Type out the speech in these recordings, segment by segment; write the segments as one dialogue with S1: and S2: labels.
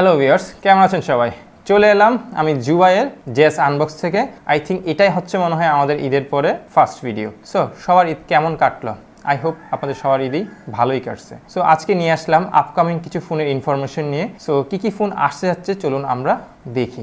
S1: Hello viewers কেমন আছেন সবাই? চলে এলাম আমি জুবাইয়ের জেস আনবক্স থেকে। আই থিঙ্ক এটাই হচ্ছে মনে হয় আমাদের ঈদের পরে ফার্স্ট ভিডিও সো সবার ঈদ কেমন কাটলো? আই হোপ আপনাদের সবার ঈদই ভালোই কাটছে। সো আজকে নিয়ে আসলাম আপকামিং কিছু ফোনের ইনফরমেশন নিয়ে। সো কী কী ফোন আসতে যাচ্ছে চলুন আমরা দেখি।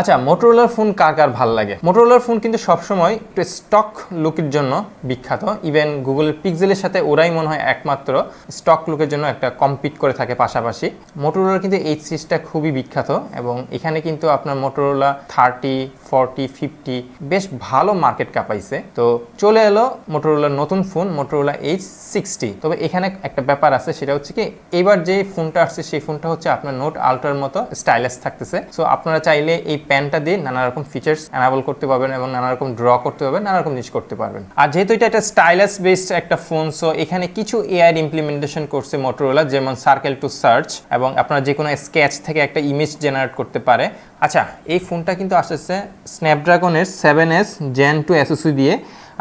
S1: আচ্ছা মোটোরোলার ফোন কার কার ভালো লাগে? মোটোরোলার ফোন কিন্তু সবসময় একটু স্টক লুকের জন্য বিখ্যাত। ইভেন গুগলের পিক্সেলের সাথে ওরাই মনে হয় একমাত্র স্টক লুকের জন্য একটা কম্পিট করে থাকে পাশাপাশি। মোটোরোলার কিন্তু এই সিরিজটা খুবই বিখ্যাত এবং এখানে কিন্তু আপনার মোটোরোলা থার্টি ফর্টি ফিফটি বেশ ভালো মার্কেট কাপাইছে। তো চলে এলো মোটোরোলার নতুন ফোন মোটোরোলা এইচ সিক্সটি তবে এখানে একটা ব্যাপার আছে, সেটা হচ্ছে কি, এবার যে ফোনটা আসছে, সেই ফোনটা হচ্ছে আপনার নোট আল্ট্রার মতো স্টাইলাস থাকতেছে। সো আপনারা চাইলে এই প্যানটা দিয়ে নানা রকম ফিচার্স অ্যানাবল করতে পারবেন এবং নানা রকম ড্র করতে পারবেন নানা রকম জিনিস করতে পারবেন। আর যেহেতু এটা একটা স্টাইলাস বেসড একটা ফোন সো এখানে কিছু এআই ইমপ্লিমেন্টেশন করছে মোটোরোলা যেমন সার্কেল টু সার্চ এবং আপনার যে কোনো স্কেচ থেকে একটা ইমেজ জেনারেট করতে পারে। আচ্ছা এই ফোনটা কিন্তু আসছে স্ন্যাপড্রাগনের seven S gen two SOC দিয়ে,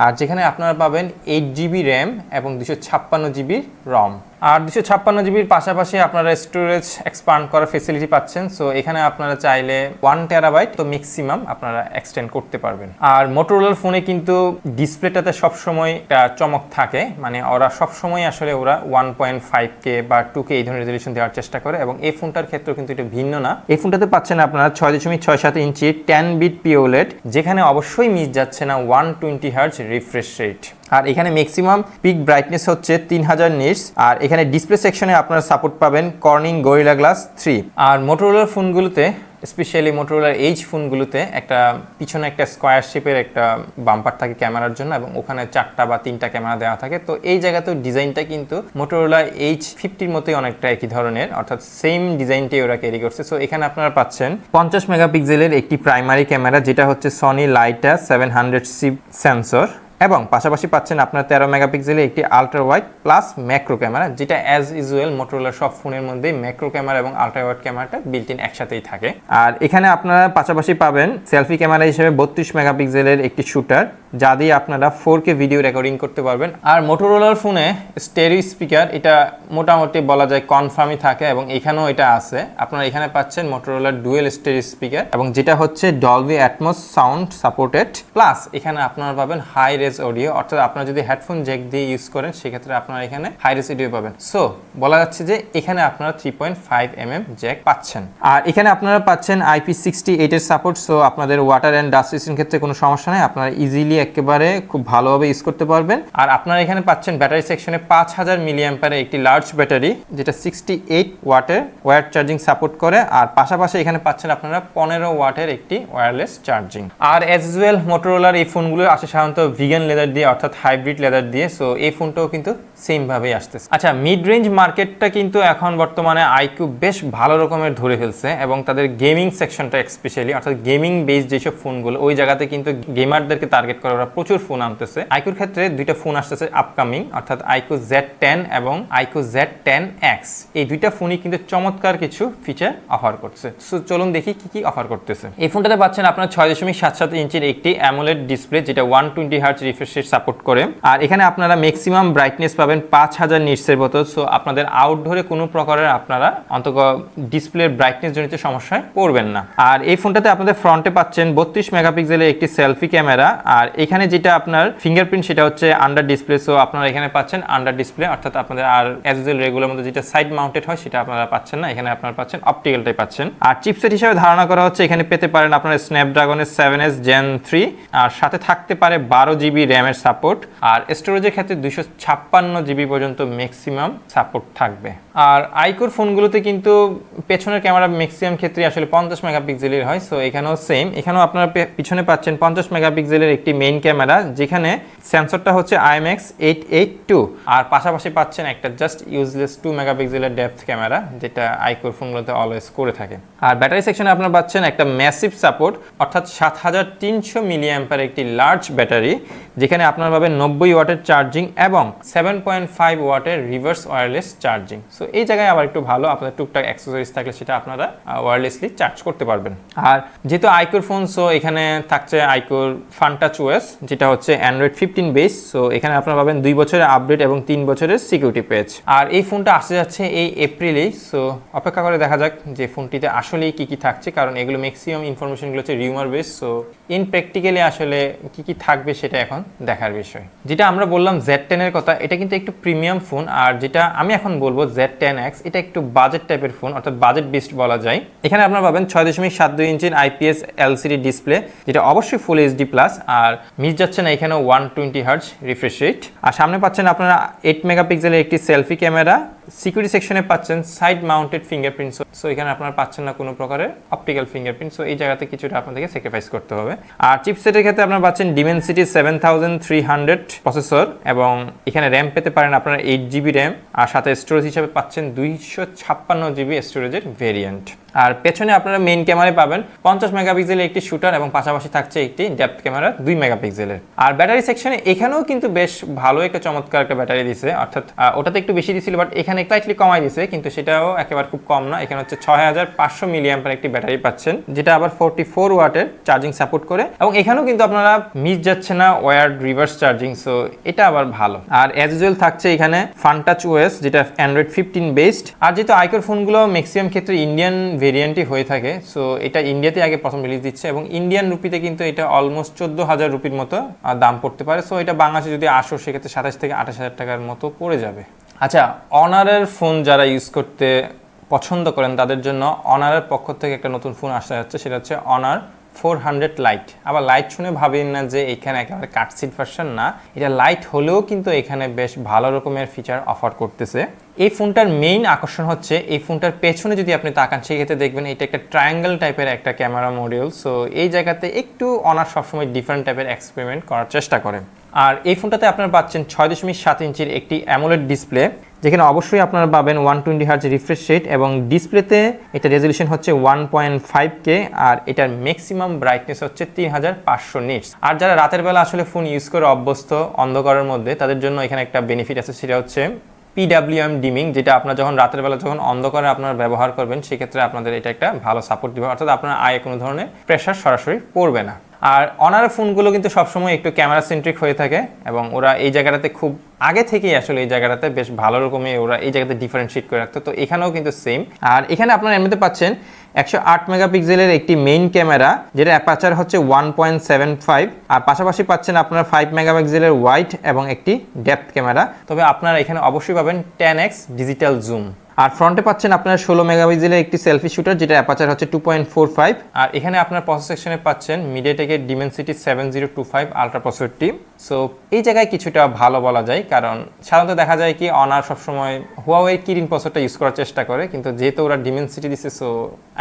S1: আর যেখানে আপনারা পাবেন এইট জিবি র্যাম এবং দুশো ছাপ্পান্ন জিবি রম আর দুশো ছাপ্পান্ন জিবির পাশাপাশি আপনারা স্টোরেজ এক্সপান্ড করার ফেসিলিটি পাচ্ছেন। সো এখানে আপনারা চাইলে ওয়ান টেরাবাইট তো ম্যাক্সিমাম আপনারা এক্সটেন্ড করতে পারবেন। আর মোটোরোলার ফোনে কিন্তু ডিসপ্লেটাতে সবসময় একটা চমক থাকে। মানে ওরা সবসময় আসলে ওরা ওয়ান পয়েন্ট ফাইভ কে বা টু কে এই ধরনের রেজলিউশন দেওয়ার চেষ্টা করে এবং এই ফোনটার ক্ষেত্রেও কিন্তু এটা ভিন্ন না। এই ফোনটাতে পাচ্ছেন আপনারা ছয় দশমিক ছয় সাত ইঞ্চি টেন বিট পিওলেট যেখানে অবশ্যই মিস যাচ্ছে না one twenty hertz refresh rate আর এখানে ম্যাক্সিমাম পিক ব্রাইটনেস হচ্ছে তিন হাজার নিটস আর এখানে ডিসপ্লে সেকশনে আপনারা সাপোর্ট পাবেন কর্নিং গরিলা গ্লাস থ্রি আর মোটোরোলার ফোনগুলোতে স্পেশালি মোটোরোলার এইচ ফোনগুলোতে একটা পিছনে একটা স্কোয়ার শেপের একটা বাম্পার থাকে ক্যামেরার জন্য এবং ওখানে চারটা বা তিনটা ক্যামেরা দেওয়া থাকে। তো এই জায়গাতেও ডিজাইনটা কিন্তু মোটোরোলা এইচ ফিফটির মতোই অনেকটা একই ধরনের, অর্থাৎ সেম ডিজাইনটাই ওরা ক্যারি করছে। সো এখানে আপনারা পাচ্ছেন পঞ্চাশ মেগাপিক্সেলের একটি প্রাইমারি ক্যামেরা যেটা হচ্ছে Sony Lytia seven hundred C sensor এবং পাশাপাশি পাচ্ছেন আপনার তেরো মেগাপিক্সেলের একটি ultra wide plus macro camera যেটা অ্যাজ ইউজুয়াল মোটোরোলার সব ফোনের মধ্যে ম্যাক্রো ক্যামেরা এবং আলট্রা ওয়াইড ক্যামেরাটা বিল্ট ইন একসাথেই থাকে। আর এখানে আপনারা পাশাপাশি পাবেন সেলফি ক্যামেরা হিসেবে বত্রিশ মেগাপিক্সেলের একটি শুটার যা দিয়ে আপনারা ফোর কে ভিডিও রেকর্ডিং করতে পারবেন। আর মোটোরোলার ফোনে স্টেরিও স্পিকার এটা মোটামুটি বলা যায় কনফার্মই থাকে এবং এখানেও এটা আছে। আপনারা এখানে পাচ্ছেন মোটোরোলার ডুয়েল স্টেরিও স্পিকার এবং যেটা হচ্ছে Dolby Atmos sound supported plus এখানে আপনারা পাবেন হাই রেজ অডিও অর্থাৎ আপনারা যদি হেডফোন জ্যাক দিয়ে ইউজ করেন, সেক্ষেত্রে আপনারা এখানে হাই রেজ অডিও পাবেন। সো বলা যাচ্ছে যে এখানে আপনারা three point five M M jack পাচ্ছেন। আর এখানে আপনারা পাচ্ছেন আইপি সিক্সটি এইটের সাপোর্ট সো আপনাদের ওয়াটার অ্যান্ড ডাস্ট রেসিং ক্ষেত্রে কোনো সমস্যা নেই। আপনারা ইজিলি একেবারে খুব ভালোভাবে ইউজ করতে পারবেন। আর আপনারা এখানে পাচ্ছেন ব্যাটারি সেকশনে পাঁচ হাজার মিলিয়াম্পারের একটি লার্জ ব্যাটারি যেটা সিক্সটি এইট ওয়াটের ওয়ার চার্জিং সাপোর্ট করে। আর পাশাপাশি এখানে পাচ্ছেন আপনারা পনেরো ওয়াটের একটি ওয়্যারলেস চার্জিং আর এজ ওয়েল মোটোরোলার এই ফোনগুলো আসে সাধারণত ভিগান লেদার দিয়ে অর্থাৎ হাইব্রিড লেদার দিয়ে সো এই ফোনটাও কিন্তু সেম ভাবেই আসতেছে। আচ্ছা মিড রেঞ্জ মার্কেটটা কিন্তু এখন বর্তমানে আইকিউ বেশ ভালো রকমের ধরে ফেলছে এবং তাদের গেমিং সেকশনটা স্পেশালি অর্থাৎ গেমিং বেস যেসব ফোনগুলো ওই জায়গাতে কিন্তু গেমারদেরকে টার্গেট করে ওরা প্রচুর ফোন আনতেছে। আইকুর ক্ষেত্রে দুইটা ফোন আসতেছে আপকামিং অর্থাৎ আইকু জেড টেন এবং আইকু জেড টেন এক্স এই দুইটা ফোনই কিন্তু চমৎকার কিছু ফিচার অফার করছে। সো চলুন দেখি কি কি অফার করতেছে। এই ফোনটাতে পাচ্ছেন আপনার ছয় দশমিক সাত সাত ইঞ্চির একটি অ্যামোলেড ডিসপ্লে যেটা one twenty hertz refresh support করে। আর এখানে আপনারা ম্যাক্সিমাম ব্রাইটনেস পাবেন পাঁচ হাজার নিটসের মতো সো আপনাদের আউটডোরে কোনো প্রকারের আপনারা অন্তত ডিসপ্লের ব্রাইটনেস জনিত সমস্যায় পড়বেন না। আর এই ফোনটাতে আপনাদের ফ্রন্টে পাচ্ছেন বত্রিশ মেগাপিক্সেলের একটি সেলফি ক্যামেরা আর এখানে যেটা আপনার ফিঙ্গারপ্রিন্ট সেটা হচ্ছে আন্ডার ডিসপ্লে সো আপনারা এখানে পাচ্ছেন আন্ডার ডিসপ্লে অর্থাৎ আপনাদের আর অ্যাজ ইউজুয়াল রেগুলার মধ্যে যেটা সাইড মাউন্টেড হয়, সেটা আপনারা পাচ্ছেন না। এখানে আপনারা পাচ্ছেন অপটিক্যালটাই পাচ্ছেন। আর চিপসেট হিসেবে ধারণা করা হচ্ছে, এখানে পেতে পারেন আপনার স্ন্যাপড্রাগনের সেভেন এস জেন থ্রি আর সাথে থাকতে পারে বারো জিবি র্যামের সাপোর্ট আর স্টোরেজের ক্ষেত্রে দুশো ছাপ্পান্ন জিবি পর্যন্ত ম্যাক্সিমাম সাপোর্ট থাকবে। আর আইকোর ফোনগুলোতে কিন্তু পেছনের ক্যামেরা ম্যাক্সিমাম ক্ষেত্রে আসলে পঞ্চাশ মেগাপিক্সেলের হয় সো এখানেও সেম এখানেও আপনারা পিছনে পাচ্ছেন পঞ্চাশ মেগাপিক্সেলের একটি মেইন ক্যামেরা, যেখানে সেন্সরটা হচ্ছে আইএমএক্স এইট এইট টু আর পাশাপাশি পাচ্ছেন একটা জাস্ট ইউজলেস টু মেগাপিক্সেলের ডেপথ ক্যামেরা, যেটা আইকোর ফোনগুলোতে অলওয়েজ করে থাকে। আর ব্যাটারি সেকশনে আপনারা পাচ্ছেন একটা ম্যাসিভ সাপোর্ট অর্থাৎ সাত হাজার তিনশো মিলিয়াম্পার একটি লার্জ ব্যাটারি যেখানে আপনার পাবেন নব্বই ওয়াটের চার্জিং এবং সেভেন পয়েন্ট ফাইভ ওয়াটের রিভার্স ওয়্যারলেস চার্জিং। সো এই জায়গায় আবার একটু ভালো আপনার টুকটাক অ্যাক্সেসরিজ থাকলে সেটা আপনারা ওয়্যারলেসলি চার্জ করতে পারবেন। আর যেহেতু আইকোর ফোন সো এখানে থাকছে আইকোর ফান্টাচ ওএস যেটা হচ্ছে অ্যান্ড্রয়েড ফিফটিন বেস সো এখানে আপনারা পাবেন দুই বছরের আপডেট এবং তিন বছরের সিকিউরিটি পেজ আর এই ফোনটা আসতে যাচ্ছে এই এপ্রিলেই সো অপেক্ষা করে দেখা যাক যে ফোনটিতে আসলেই কি কি থাকছে, কারণ এগুলো ম্যাক্সিমাম ইনফরমেশনগুলো হচ্ছে rumour base so in practically আসলে কি কি থাকবে সেটা এখন দেখার বিষয়। যেটা আমরা বললাম জেড টেনের কথা, এটা কিন্তু একটু প্রিমিয়াম ফোন আর যেটা আমি এখন বলব জেড টেন এক্স এটা একটু বাজেট টাইপের ফোন অর্থাৎ বাজেট বেস্ট বলা যায়। এখানে আপনারা পাবেন ছয় দশমিক সাত দুই ইঞ্চির আইপিএস এলসিডি ডিসপ্লে যেটা অবশ্যই ফুল এইচডি প্লাস আর মিস যাচ্ছে না এখানে one twenty hertz refresh rate আর সামনে পাচ্ছেন আপনারা এইট মেগাপিক্সেলের একটি সেলফি ক্যামেরা সিকিউরিটি সেকশনে পাচ্ছেন সাইড মাউন্টেড ফিঙ্গারপ্রিন্ট সো এখানে আপনারা পাচ্ছেন না কোনো প্রকারের অপটিক্যাল ফিঙ্গারপ্রিন্ট সো এই জায়গাতে কিছুটা আপনাদেরকে স্যাক্রিফাইস করতে হবে। আর চিপসেটের ক্ষেত্রে আপনারা পাচ্ছেন Dimensity seven thousand three hundred processor এবং এখানে র্যাম পেতে পারেন আপনারা এইট জিবি র্যাম আর সাথে স্টোরেজ হিসাবে পাচ্ছেন দুইশো ছাপ্পান্ন জিবি স্টোরেজের ভেরিয়েন্ট আর পেছনে আপনারা মেইন ক্যামেরায় পাবেন পঞ্চাশ মেগাপিক্সেলের একটি শুটার এবং পাশাপাশি থাকছে একটি ডেপথ ক্যামেরা দুই মেগাপিক্সেলের আর ব্যাটারি সেকশনে এখানেও কিন্তু বেশ ভালো একটা চমৎকার একটা ব্যাটারি দিছে, অর্থাৎ ওটাতে একটু বেশি দিছিল বাট এখানে স্লাইটলি কমাই দিছে, কিন্তু সেটাও একেবারে খুব কম না। এখানে হচ্ছে ছয় হাজার পাঁচশো একটি ব্যাটারি পাচ্ছেন, যেটা আবার ফোরটি ফোর ওয়াটের চার্জিং সাপোর্ট করে। এবং এখানেও কিন্তু আপনারা মিস যাচ্ছে না ওয়ার্ড রিভার্স চার্জিং সো এটা আবার ভালো। আর অ্যাজ ইউজুয়াল থাকছে এখানে ফানটাচ ওএস যেটা অ্যান্ড্রয়েড ফিফটিন বেসড আর যেহেতু আইকোর ফোনগুলো ম্যাক্সিমাম ক্ষেত্রে ইন্ডিয়ান ভেরিয়েন্টই হয়ে থাকে সো এটা ইন্ডিয়াতে আগে প্রথম রিলিজ দিচ্ছে। এবং ইন্ডিয়ান রুপিতে কিন্তু এটা অলমোস্ট চোদ্দ হাজার রুপির মতো দাম পড়তে পারে। সো এটা বাংলাদেশে যদি আসো সেক্ষেত্রে সাতাশ থেকে আঠাশ হাজার টাকার মতো পড়ে যাবে। আচ্ছা অনারের ফোন যারা ইউজ করতে পছন্দ করেন, তাদের জন্য অনারের পক্ষ থেকে একটা নতুন ফোন আসতে যাচ্ছে, সেটা হচ্ছে অনার ফোর হান্ড্রেড লাইট আবার লাইট শুনে ভাবেন না যে এখানে একেবারে কাটসিট ভার্সন না, এটা লাইট হলেও কিন্তু এখানে বেশ ভালো রকমের ফিচার অফার করতেছে। এই ফোনটার মেইন আকর্ষণ হচ্ছে, এই ফোনটার পেছনে যদি আপনি তাকান, সেক্ষেত্রে দেখবেন এটা একটা ট্রায়াঙ্গেল টাইপের একটা ক্যামেরা মডিউল সো এই জায়গাতে একটু অনার সবসময় ডিফারেন্ট টাইপের এক্সপেরিমেন্ট করার চেষ্টা করেন। আর এই ফোনটাতে আপনারা পাচ্ছেন ছয় দশমিক সাত ইঞ্চির একটি অ্যামোলেড ডিসপ্লে যেখানে অবশ্যই আপনারা পাবেন one twenty hertz refresh rate এবং ডিসপ্লেতে এটা রেজলিউশন হচ্ছে ওয়ান পয়েন্ট ফাইভ কে আর এটার ম্যাক্সিমাম ব্রাইটনেস হচ্ছে তিন হাজার পাঁচশো নিটস আর যারা রাতের বেলা আসলে ফোন ইউজ করে অভ্যস্ত, অন্ধকারের মধ্যে, তাদের জন্য এখানে একটা বেনিফিট আছে, সেটা হচ্ছে পিডাব্লিউএম ডিমিং যেটা আপনার যখন রাতের বেলা যখন অন্ধকারে আপনারা ব্যবহার করবেন, সেক্ষেত্রে আপনাদের এটা একটা ভালো সাপোর্ট দিবে। অর্থাৎ আপনার আয়ে কোনো ধরনের প্রেশার সরাসরি পড়বে না। আর অনার ফোনগুলো কিন্তু সবসময় একটু ক্যামেরা সেন্ট্রিক হয়ে থাকে এবং ওরা এই জায়গাটাতে খুব আগে থেকেই আসলে এই জায়গাটাতে বেশ ভালো রকমের ওরা এই জায়গাতে ডিফারেন্সিয়েট করে রাখতো। তো এখানেও কিন্তু সেম আর এখানে আপনারা এমনিতে পাচ্ছেন একশো আট মেগাপিক্সেলের একটি মেইন ক্যামেরা যেটা অ্যাপাচার হচ্ছে ওয়ান পয়েন্ট সেভেন ফাইভ আর পাশাপাশি পাচ্ছেন আপনারা ফাইভ মেগাপিক্সেলের ওয়াইড এবং একটি ডেপথ ক্যামেরা তবে আপনারা এখানে অবশ্যই পাবেন টেন এক্স ডিজিটাল জুম আর ফ্রন্টে পাচ্ছেন আপনার ষোলো মেগাপিক্সেলের একটি সেলফি শুটার যেটা অ্যাপাচার হচ্ছে টু পয়েন্ট ফোর ফাইভ আর এখানে আপনার প্রসেস সেকশনে পাচ্ছেন মিডিয়াটেকের Dimensity seven zero two five ultra প্রসেসরটি so এই জায়গায় কিছুটা ভালো বলা যায়, কারণ সাধারণত দেখা যায় কি অনার সবসময় হুয়াওয়ে কিরিন প্রসেসরটা ইউজ করার চেষ্টা করে, কিন্তু যেহেতু ওরা ডিমেনসিটি দিচ্ছে সো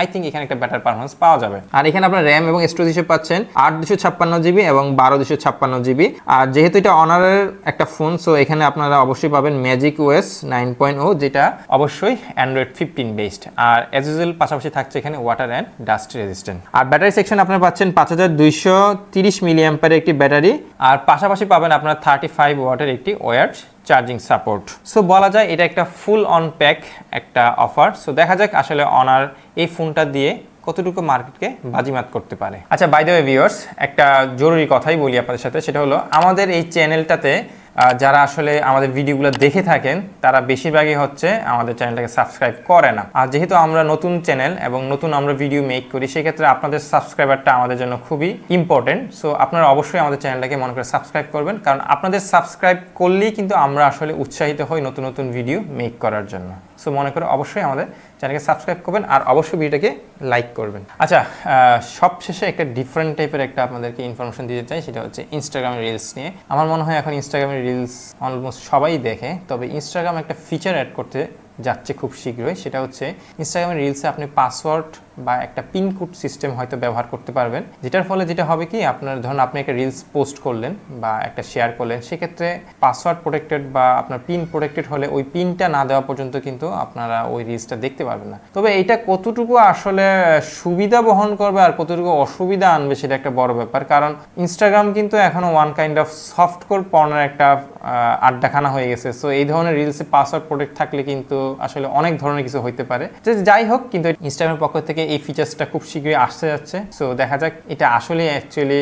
S1: আই থিঙ্ক এখানে একটা বেটার পারফরমেন্স পাওয়া যাবে। আর এখানে আপনার র্যাম এবং স্টোরেজ হিসেবে পাচ্ছেন আট দুশো ছাপ্পান্ন জিবি এবং বারো দুশো ছাপ্পান্ন জিবি। আর যেহেতু এটা অনারের একটা ফোন সো এখানে আপনারা অবশ্যই পাবেন Magic OS nine point O যেটা অবশ্যই অ্যান্ড্রয়েড ফিফটিন বেসড আর অ্যাজ ইউজুয়াল পাশাপাশি থাকছে এখানে ওয়াটার অ্যান্ড ডাস্ট রেজিস্ট্যান্ট আর ব্যাটারি সেকশন আপনারা পাচ্ছেন পাঁচ হাজার দুইশো তিরিশ মিলিয়াম্পারের একটি ব্যাটারি আর পাশাপাশি পাবেন আপনার থার্টি ফাইভ ওয়াটের একটি ওয়ার্ড চার্জিং সাপোর্ট সো বলা যায় এটা একটা ফুল অন প্যাক একটা অফার সো দেখা যাক আসলে অনার এই ফোনটা দিয়ে কতটুকু মার্কেটকে বাজিমাত করতে পারে। আচ্ছা বাই দ্য ভিউয়ার্স একটা জরুরি কথাই বলি আপনাদের সাথে, সেটা হলো আমাদের এই চ্যানেলটাতে যারা আসলে আমাদের ভিডিওগুলো দেখে থাকেন, তারা বেশিরভাগই হচ্ছে আমাদের চ্যানেলটাকে সাবস্ক্রাইব করে না। আর যেহেতু আমরা নতুন চ্যানেল এবং নতুন আমরা ভিডিও মেক করি, সেক্ষেত্রে আপনাদের সাবস্ক্রাইবারটা আমাদের জন্য খুবই ইম্পর্টেন্ট সো আপনারা অবশ্যই আমাদের চ্যানেলটাকে মনে করে সাবস্ক্রাইব করবেন, কারণ আপনাদের সাবস্ক্রাইব করলেই কিন্তু আমরা আসলে উৎসাহিত হই নতুন নতুন ভিডিও মেক করার জন্য। সো মনে করে অবশ্যই আমাদের চ্যানেলকে সাবস্ক্রাইব করবেন আর অবশ্যই ভিডিওটাকে লাইক করবেন। আচ্ছা সবশেষে একটা ডিফারেন্ট টাইপের একটা আপনাদেরকে ইনফরমেশন দিতে চাই, সেটা হচ্ছে ইনস্টাগ্রামের রিলস নিয়ে। আমার মনে হয় এখন ইনস্টাগ্রামের রিলস অলমোস্ট সবাই দেখে, তবে ইনস্টাগ্রাম একটা ফিচার অ্যাড করতে যাচ্ছে খুব শীঘ্রই, সেটা হচ্ছে ইনস্টাগ্রামের রিলসে আপনি পাসওয়ার্ড বা একটা পিন কোড সিস্টেম হয়তো ব্যবহার করতে পারবেন। যেটার ফলে যেটা হবে কি, আপনার ধরুন আপনি একটা রিলস পোস্ট করলেন বা একটা শেয়ার করলেন, সেক্ষেত্রে পাসওয়ার্ড প্রোটেক্টেড বা আপনার পিন প্রোটেক্টেড হলে ওই পিনটা না দেওয়া পর্যন্ত কিন্তু আপনারা ওই রিলসটা দেখতে পারবেন না। তবে এটা কতটুকু আসলে সুবিধা বহন করবে আর কতটুকু অসুবিধা আনবে সেটা একটা বড় ব্যাপার, কারণ ইনস্টাগ্রাম কিন্তু এখনও ওয়ান কাইন্ড অফ সফটকোর পর্নের একটা আড্ডাখানা হয়ে গেছে। সো এই ধরনের রিলসে পাসওয়ার্ড প্রোটেক্ট থাকলে কিন্তু আসলে অনেক ধরনের কিছু হইতে পারে। যে যাই হোক, কিন্তু ইনস্টাগ্রামের পক্ষ থেকে এই ফিচার্সটা খুব শীঘ্রই আসতে যাচ্ছে। সো দেখা যাক এটা আসলে অ্যাকচুয়ালি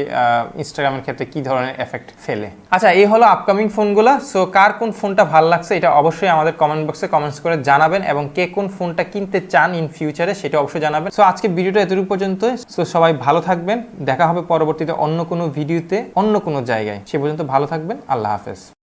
S1: ইনস্টাগ্রামের ক্ষেত্রে কি ধরনের এফেক্ট ফেলে। আচ্ছা এই হলো আপকামিং ফোনগুলো সো কার কোন ফোনটা ভালো লাগছে এটা অবশ্যই আমাদের কমেন্ট বক্সে কমেন্টস করে জানাবেন এবং কে কোন ফোনটা কিনতে চান ইন ফিউচারে সেটা অবশ্যই জানাবেন। সো আজকে ভিডিওটা এতটুকু পর্যন্ত সো সবাই ভালো থাকবেন। দেখা হবে পরবর্তীতে অন্য কোনো ভিডিওতে, অন্য কোনো জায়গায়। সে পর্যন্ত ভালো থাকবেন। আল্লাহ হাফেজ।